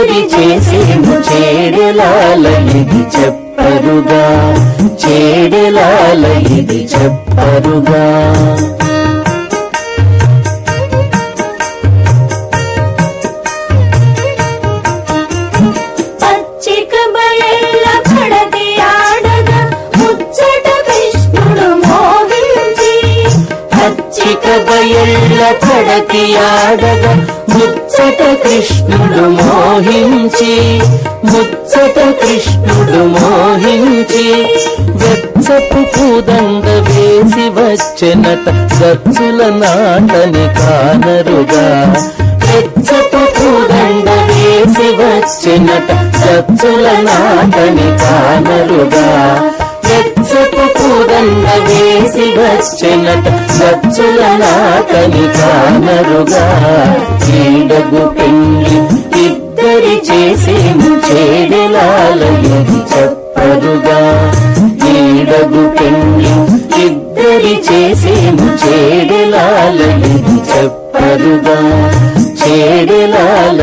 ఇద్దరి చేసేము చేడలాల ఇది చెప్పరుగా. చేడలాల ఇది చెప్పరుగా. బయళ్ళ పడతి ఆడగా ముచ్చట కృష్ణుడు మోహించి ముచ్చట కృష్ణుడు మోహించి వెచ్చపు పూదండ వేసి వచ్చినట గచ్చుల నాటని కానరుగా. వెచ్చపు పూదండ వేసి వచ్చినట గచ్చుల నాటని కానరుగా. పూదండ వేసి వచ్చెనట సచ్చుల నాకని కానరుగా చీడగు పెళ్ళి ఇద్దరి చేసేము చేడలాలయని చెప్పరుగా. చీడగు పెళ్ళి ఇద్దరి చేసేము చేడలాలయని చెప్పరుగా. చేడలాల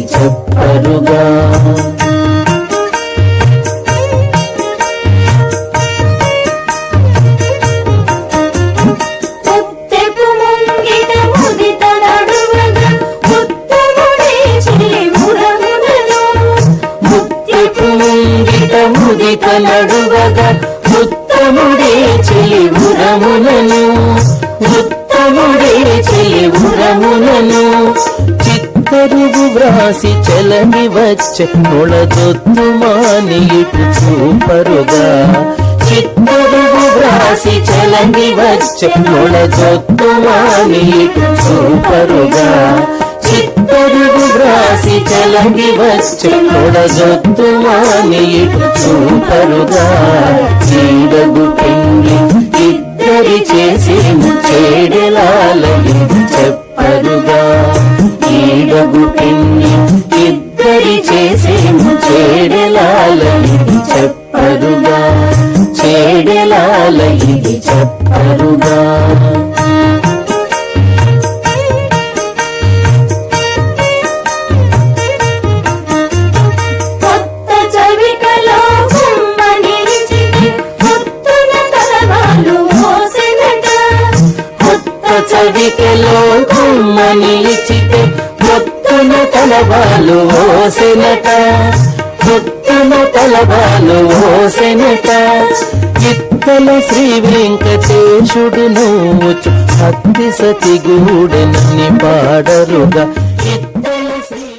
చెప్పరుగా. ముంగిట ముదిత నడువగా ఉత్తముడే చెలి ఉరమునను. ఉత్తముడే చెలి ఉరమునను. చిత్తరువు వ్రాసి చలని వచ్చే నొళదొత్తు మాని ఇటు చూపరుగా. చిత్తరువు వ్రాసి చలని వచ్చే నొళదొత్తు మాని ఇటు చూపరుగా. చిత్తరువు వ్రాసి చలంగి వచ్చే కొడజొత్తు మాని ఇటు చూపరుగా. చీడగు పిండి ఇద్దరి చేసి చేడలాలని చెప్పరుగా. ఈడగు పిండి ఇద్దరి చేసి చేడలాలని చెప్పరుగా. చేడలాలని చెప్పరుగా. చవికలో బొమ్మ నిలిచితే కొత్తన తలవాలు ఓసెనట ఓసెనట శ్రీ వెంకటేశుడు నోచు అత్తి సతి గూడెనని పాడరుగా